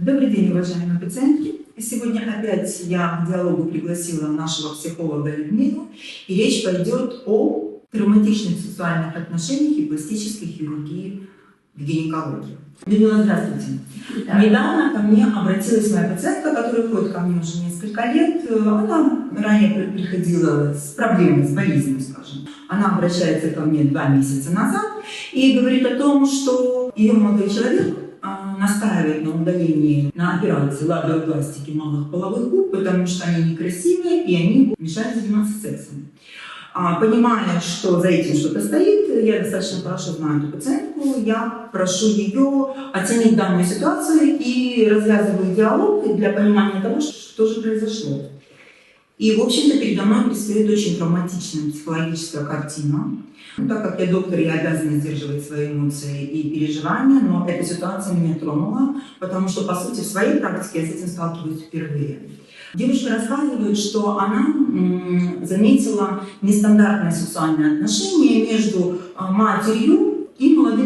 Добрый день, уважаемые пациентки. Сегодня опять я к диалогу пригласила нашего психолога Людмилу, и речь пойдет о травматичных сексуальных отношениях и пластической хирургии в гинекологии. Людмила, здравствуйте. Да. Недавно ко мне обратилась моя пациентка, которая ходит ко мне уже несколько лет. Она ранее при- приходила с проблемой, с болезнью, скажем. Она обращается ко мне два месяца назад и говорит о том, что ее молодой человек настаивает на удалении на операции лабиопластики малых половых губ, потому что они некрасивые и они мешают заниматься сексом. А, Понимая, что за этим что-то стоит, я достаточно хорошо знаю эту пациентку, я прошу ее оценить данную ситуацию и развязываю диалог для понимания того, что же произошло. И, в общем-то, передо мной предстоит очень травматичная психологическая картина. Ну, так как я доктор, я обязана сдерживать свои эмоции и переживания, но эта ситуация меня тронула, потому что, по сути, в своей практике я с этим сталкиваюсь впервые. Девушка рассказывает, что она заметила нестандартное сексуальное отношение между а, матерью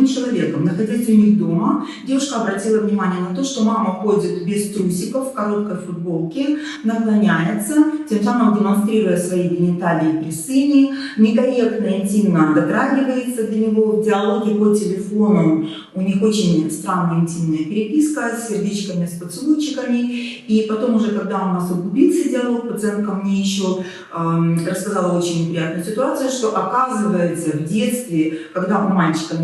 и молодым человеком. Находясь у них дома, девушка обратила внимание на то, что мама ходит без трусиков, в короткой футболке, наклоняется, тем самым демонстрируя свои гениталии при сыне, некорректно, интимно дотрагивается до него в диалоге по телефону. У них очень странная интимная переписка с сердечками, с поцелуйчиками. И потом уже, когда у нас углубился диалог, пациентка мне еще эм, рассказала очень неприятную ситуацию, что оказывается в детстве, когда у мальчика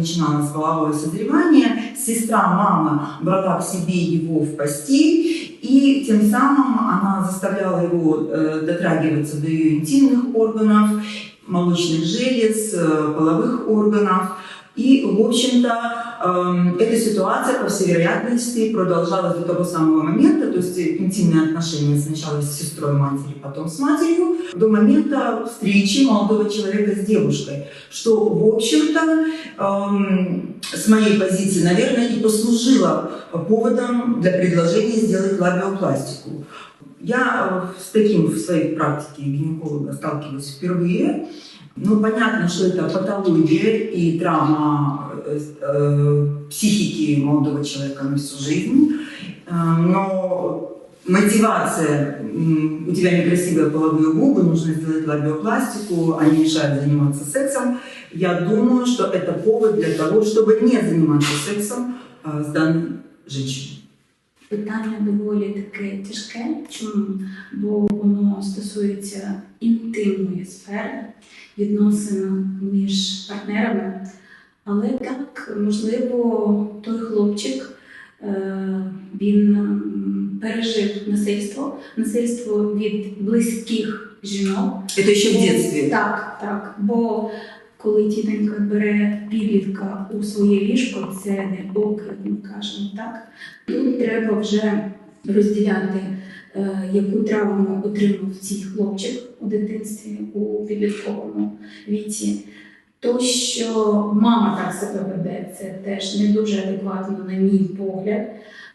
начиналось половое созревание, сестра мамы брала к себе его в постель, и тем самым она заставляла его э, дотрагиваться до ее интимных органов, молочных желез, э, половых органов. И, в общем-то, эм, эта ситуация, по всей вероятности, продолжалась до того самого момента, то есть интимные отношения сначала с сестрой матери, потом с матерью, до момента встречи молодого человека с девушкой, что, в общем-то, эм, с моей позиции, наверное, и послужило поводом для предложения сделать лабиопластику. Я э, с таким в своей практике гинеколога сталкиваюсь впервые. Ну, понятно, что это патология и травма э, э, психики молодого человека на всю жизнь. Э, но мотивация, у тебя некрасивые половые губы, нужно сделать лабиопластику, они мешают заниматься сексом. Я думаю, что это повод для того, чтобы не заниматься сексом э, с данной женщиной. Питання доволі таке тяжке. Чому? Бо воно стосується інтимної сфери, відносин між партнерами. Але так, можливо, той хлопчик е, він пережив насильство, насильство від близьких жінок. Это еще в детстве. Так, так. Бо коли тітонька бере підлітка у своє ліжко, це не ок, як ми кажемо, так? Тут треба вже розділяти, яку травму отримав цей хлопчик у дитинстві, у підлітковому віці. То, що мама так себе веде, це теж не дуже адекватно, на мій погляд.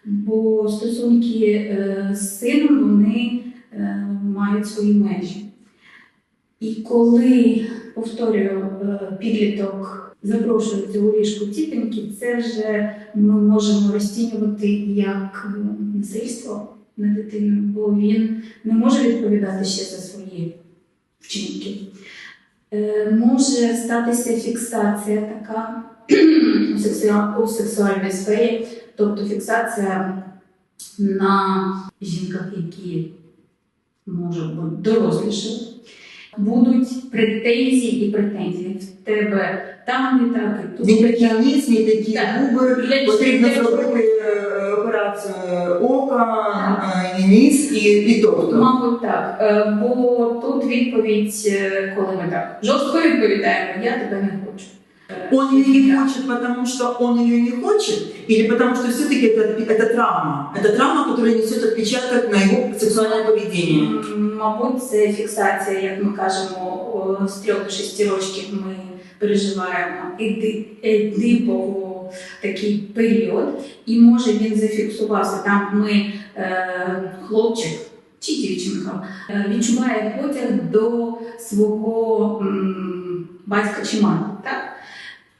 Бо стосунки е, з сином вони е, мають свої межі. І коли, повторюю, е, підліток запрошується у ліжку тітоньки, це вже ми можемо розцінювати як е, насильство на дитину, бо він не може відповідати ще за свої вчинки. Е, Може статися фіксація така у сексуа- у сексуальній сфері, тобто фіксація на жінках, які можуть бути доросліші, будуть претензії і претензії. В тебе там не так, і тут Не такі так. ніс, не такі Так. губи. Потрібно зробити е, операцію ока, так. і ніс, і, і тобто. Мабуть, так. Е, Бо тут відповідь, е, коли ми так жорстко відповідаємо, я тебе не. Е, Он ее не хочет, потому что он ее не хочет, или потому что все-таки это, это травма. Это травма, которая несет отпечаток на его сексуальное поведение. М, Мабуть, це фіксація, як ми кажемо, о, з трьох до шести років ми переживаємо еди- едипово такий період, і може він зафіксувався. Там ми е, хлопчик чи дівчинка е, відчуває потяг до свого м, батька чи мами. Так?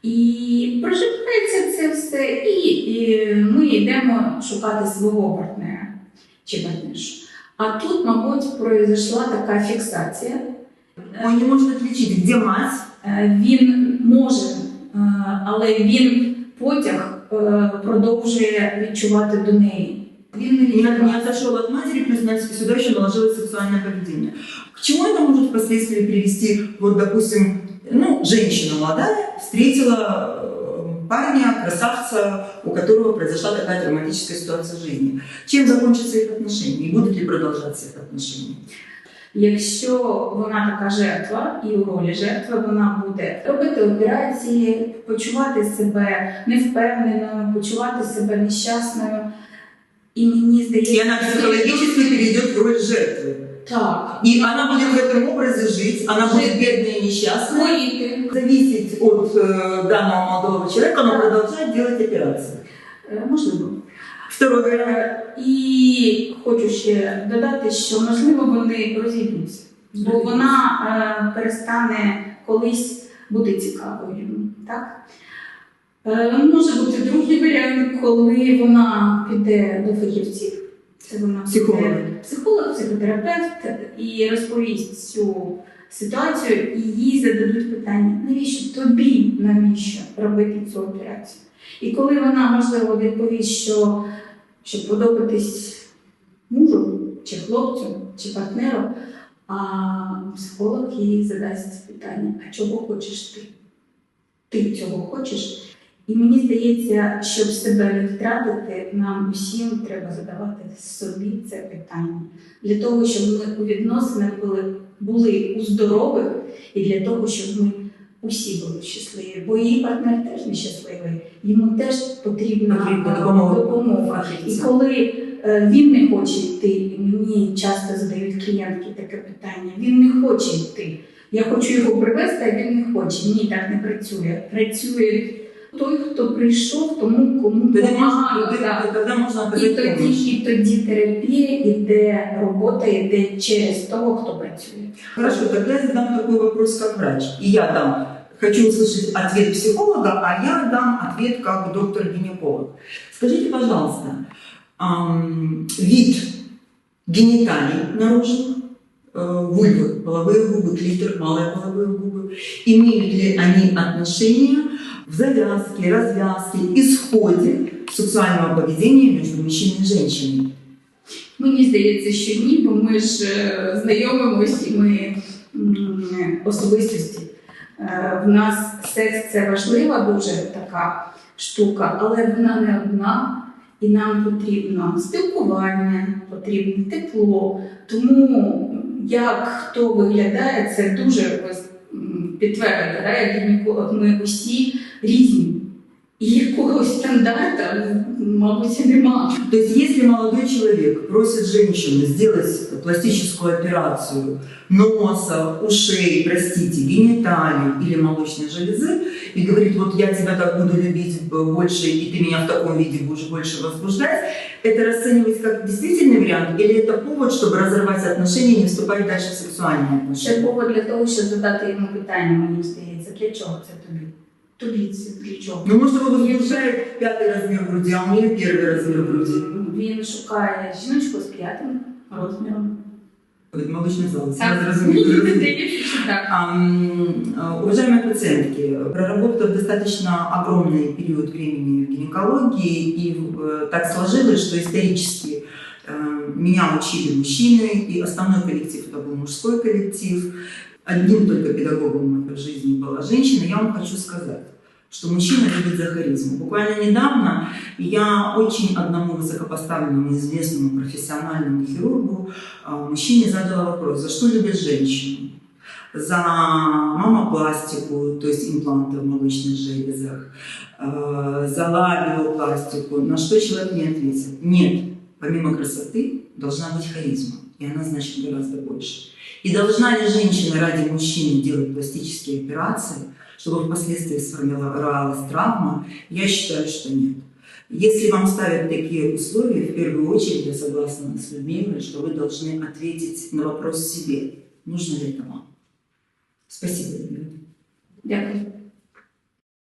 І проживається це все, і, і ми йдемо шукати свого партнера чи партнершу. А тут, мабуть, произошла така фіксація. Он не может отличить, где мать, Е, Він може, е, але він потяг е, продовжує відчувати до неї. Він не не, отошел от матери, плюс на сюда еще наложилось сексуальное поведение. К чему это может впоследствии привести? Вот, допустим, женщина молодая встретила э, парня, красавца, у которого произошла такая травматическая ситуация в жизни. Чем закончатся их отношения? И будут ли продолжаться их отношения? Якщо вона така жертва і у ролі жертви, вона буде робити операції, почувати себе невпевненою, почувати себе нещасною. І мені здається, И она психологически перейдет в роль жертвы. Так. И она будет в этом образе жить, она будет бедная и несчастная. Хворіти. Зависеть от э, данного молодого человека, но продолжать делать операции. Е, Можливо. Второй вариант. Е, І хочу ще додати, що можливо вони розійдуться, бо вона е, перестане колись бути цікавою йому. Так? Е, може бути другий варіант, коли вона піде до фахівців. Це вона Психолог. психолог, психотерапевт і розповість цю ситуацію, і їй зададуть питання, навіщо тобі навіщо робити цю операцію? І коли вона можливо відповість, що щоб подобатись мужу, чи хлопцю, чи партнеру, а психолог їй задасть питання: а чого хочеш ти? Ти цього хочеш? І мені здається, щоб себе не втратити, нам усім треба задавати собі це питання для того, щоб ми у відносинах були, були у здорових і для того, щоб ми усі були щасливі. Бо її партнер теж нещасливий, йому теж потрібна е, допомога. допомога. І коли е, він не хоче йти, і мені часто задають клієнтки таке питання: він не хоче йти. Я хочу його привезти, а він не хоче. Ні, так не працює. Працює той, хто прийшов, тому кому Тогда можно, допомагає. так. тогда можно І оказать тоді, помощь. і тоді терапія іде, робота йде через того, хто працює. Хорошо, тогда я задам такой вопрос как врач. И я дам, хочу услышать ответ психолога, а я дам ответ как доктор-гинеколог. Скажите, пожалуйста, ам, вид гениталий наружных, э, вульвы, половые губы, клитор, малые половые губы, имеют ли они отношение в завязке, развязке, исходе сексуального поведения между мужчиной и женщиной? Мені здається, що ні, бо ми ж е, знайомимось і ми особистості. Е, В нас секс це важлива дуже така штука, але вона не одна. І нам потрібно спілкування, потрібне тепло. Тому як хто виглядає, це дуже підтвердити, ми усі різні. І якогось стандарта, мабуть, і нема. То есть, если молодой человек просит женщину сделать пластическую операцию носа, ушей, простите, гениталий или молочной железы, и говорит, вот я тебя так буду любить больше, и ты меня в таком виде будешь больше возбуждать, это расценивать как действительный вариант, или это повод, чтобы разорвать отношения и не вступать дальше в сексуальные Це отношения? повод для того, щоб задати йому питання, мені здається, для чого це тобі? Тобі це для чого? Ну, может, его возбуждает пятый размер груди, а у нее первый размер груди. Він шукає жіночку з п'ятим розміром. Говорит, молочный зал. Так, Разумеется, разумеется. здається, що так. Ам, э, Уважаемые пациентки, проработав достаточно огромный период времени в гинекологии, и э, так сложилось, что исторически э, меня учили мужчины, и основной коллектив это был мужской коллектив. Одним только педагогом в моей жизни была женщина. Я вам хочу сказать, что мужчина любит за харизму. Буквально недавно я очень одному высокопоставленному, известному профессиональному хирургу а, мужчине задала вопрос, за что любят женщину? За мамопластику, то есть импланты в молочных железах, э, за лабиопластику, на что человек не ответил. Нет, помимо красоты должна быть харизма, и она значит гораздо больше. И должна ли женщина ради мужчины делать пластические операции, чтобы впоследствии сформировалась травма, я считаю, что нет. Если вам ставят такие условия, в первую очередь я согласна с Людмилой, что вы должны ответить на вопрос себе, нужно ли это вам. Спасибо, Людмила. Дякую.